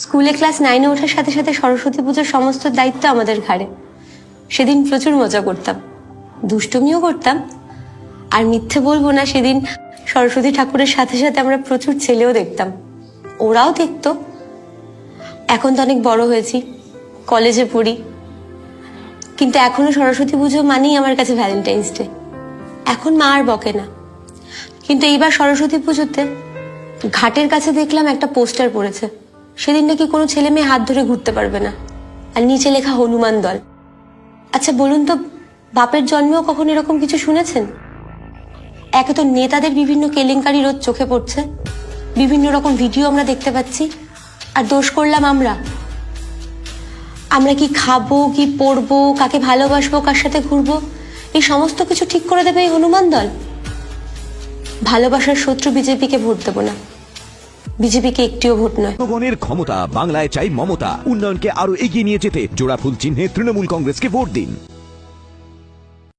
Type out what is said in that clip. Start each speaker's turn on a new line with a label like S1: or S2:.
S1: স্কুলে ক্লাস নাইনে ওঠার সাথে সাথে সরস্বতী পুজোর সমস্ত দায়িত্ব আমাদের ঘাড়ে। সেদিন প্রচুর মজা করতাম। দুষ্টমিও করতাম। আর মিথ্যে বলব না, সেদিন সরস্বতী ঠাকুরের সাথে সাথে আমরা প্রচুর ছেলেও দেখতাম। ওরাও দেখতো। এখন তো অনেক বড় হয়েছি, কলেজে পড়ি। কিন্তু এখনও সরস্বতী পুজো মানেই আমার কাছে ভ্যালেন্টাইন্স ডে এখন মা আর বকে না। কিন্তু এইবার সরস্বতী পুজোতে ঘাটের কাছে দেখলাম একটা পোস্টার পড়েছে। সেদিন নাকি কোনো ছেলে মেয়ে হাত ধরে ঘুরতে পারবে না। আর নিচে লেখা হনুমান দল। আচ্ছা বলুন তো, বাপের জন্মেও কখন এরকম কিছু শুনেছেন? একে তো নেতাদের বিভিন্ন কেলেঙ্কারি রোজ চোখে পড়ছে। বিভিন্ন রকম ভিডিও আমরা দেখতে পাচ্ছি। আর দোষ করলাম আমরা। আমরা কি খাব, কি পরবো কাকে ভালোবাসবো, কার সাথে ঘুরবো, এই সমস্ত কিছু ঠিক করে দেবে এই হনুমান দল? ভালোবাসার শত্রু বিজেপিকে ভোট দেবো না। বিজেপিকে একটিও ভোট নয়।
S2: ক্ষমতা, বাংলায় চাই মমতা। উন্নয়নকে আরও এগিয়ে নিয়ে যেতে জোড়াফুল চিহ্নে তৃণমূল কংগ্রেসকে ভোট দিন।